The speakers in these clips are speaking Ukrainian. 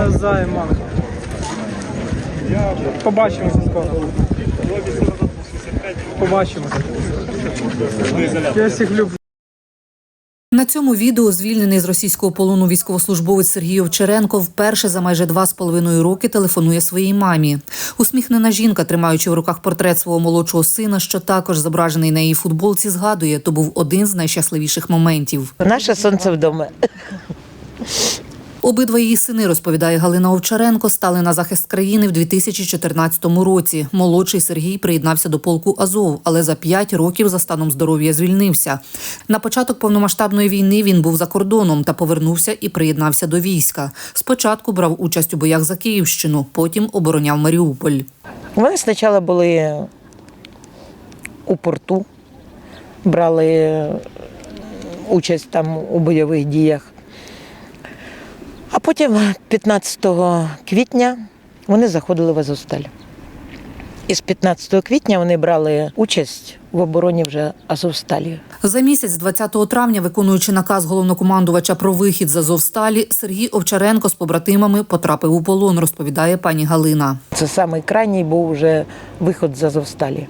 Навзаєм, мам. Побачимося скоро. Побачимося. Я всіх люблю. На цьому відео звільнений з російського полону військовослужбовець Сергій Овчаренко вперше за майже два з половиною роки телефонує своїй мамі. Усміхнена жінка, тримаючи в руках портрет свого молодшого сина, що також зображений на її футболці, згадує, то був один з найщасливіших моментів. Наше сонце вдома. Обидва її сини, розповідає Галина Овчаренко, стали на захист країни в 2014 році. Молодший Сергій приєднався до полку Азов, але за п'ять років за станом здоров'я звільнився. На початок повномасштабної війни він був за кордоном та повернувся і приєднався до війська. Спочатку брав участь у боях за Київщину, потім обороняв Маріуполь. Вони спочатку були у порту, брали участь там у бойових діях. Потім 15 квітня вони заходили в Азовсталь. І з 15 квітня вони брали участь в обороні вже Азовсталі. За місяць, 20 травня, виконуючи наказ головнокомандувача про вихід з Азовсталі, Сергій Овчаренко з побратимами потрапив у полон, розповідає пані Галина. Це самий крайній був вже виход з Азовсталі.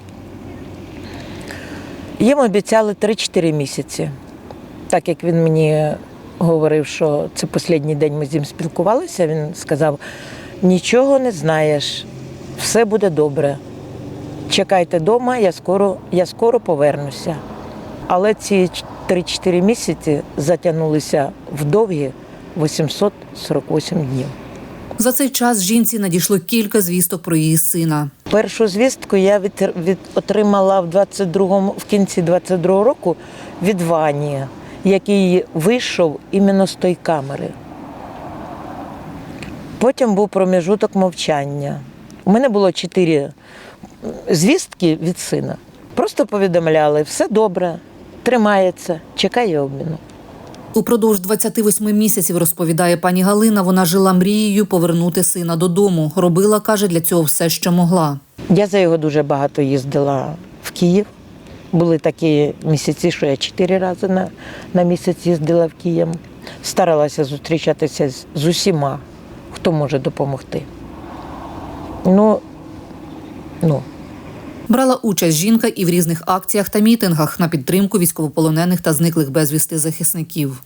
Їм обіцяли 3-4 місяці. Так як він мені говорив, що це останній день ми з ним спілкувалися, він сказав: нічого не знаєш, все буде добре. Чекайте вдома, я скоро, я скоро повернуся. Але ці 3-4 місяці затягнулися в довгі 848 днів. За цей час жінці надійшло кілька звісток про її сина. Першу звістку я від, від, отримала в 22-му, в кінці 22-го року від Вані, який вийшов іменно з тої камери. Потім був проміжуток мовчання. У мене було чотири звістки від сина. Просто повідомляли, все добре, тримається, чекає обміну. Упродовж 28 місяців, розповідає пані Галина, вона жила мрією повернути сина додому. Робила, каже, для цього все, що могла. Я за його дуже багато їздила в Київ. Були такі місяці, що я чотири рази на, на місяць їздила в Київ. Старалася зустрічатися з, з усіма, хто може допомогти. Ну, ну, Брала участь жінка і в різних акціях та мітингах на підтримку військовополонених та зниклих безвісти захисників.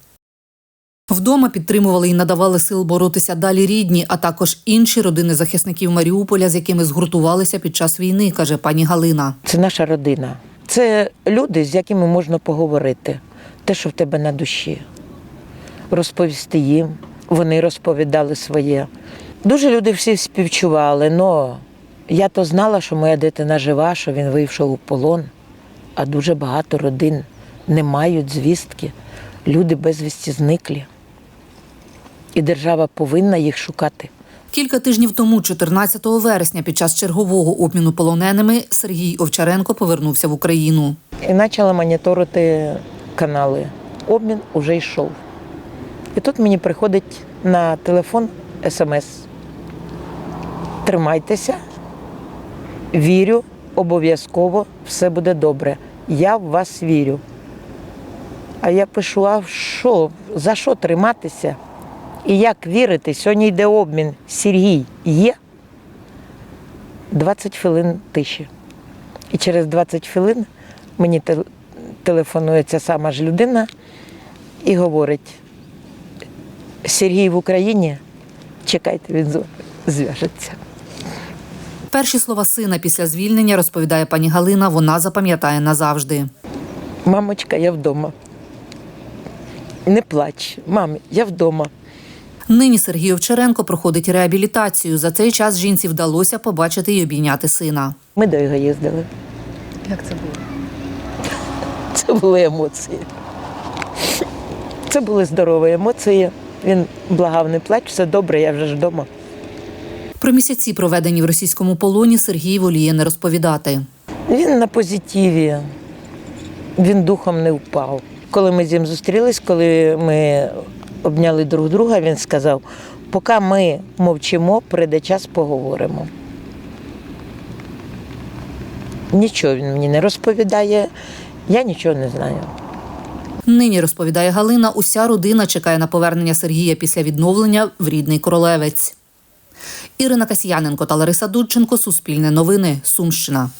Вдома підтримували і надавали сил боротися далі рідні, а також інші родини захисників Маріуполя, з якими згуртувалися під час війни, каже пані Галина. це наша родина. Це люди, з якими можна поговорити, те, що в тебе на душі. Розповісти їм, вони розповідали своє. Дуже люди всі співчували, але я то знала, що моя дитина жива, що він вийшов у полон, а дуже багато родин не мають звістки. Люди безвісті зниклі. І держава повинна їх шукати. Кілька тижнів тому, 14 вересня, під час чергового обміну полоненими, Сергій Овчаренко повернувся в Україну. І почала моніторити канали. Обмін уже йшов. І тут мені приходить на телефон смс. Тримайтеся, вірю, обов'язково все буде добре. Я в вас вірю. А я пишу: а що, за що триматися? І як вірити? Сьогодні йде обмін. Сергій є 20 хвилин тиші. І через 20 хвилин мені тел- телефонує ця сама ж людина і говорить: Сергій в Україні, чекайте, він зв'яжеться. Перші слова сина після звільнення, розповідає пані Галина, вона запам'ятає назавжди. Мамочка, я вдома. Не плач, мам, я вдома. Нині Сергій Овчаренко проходить реабілітацію. За цей час жінці вдалося побачити й обійняти сина. Ми до його їздили. Як це було? Це були емоції. Це були здорові емоції. Він благав, не плач, все добре, я вже ж вдома. Про місяці, проведені в російському полоні, Сергій воліє не розповідати. Він на позитиві, він духом не впав. Коли ми з ним зустрілись, коли ми обняли друг друга, він сказав: поки ми мовчимо, прийде час поговоримо. Нічого він мені не розповідає, я нічого не знаю. Нині розповідає Галина, уся родина чекає на повернення Сергія після відновлення в рідний королевець. Ірина Касьяненко та Лариса Дудченко. Суспільне новини. Сумщина.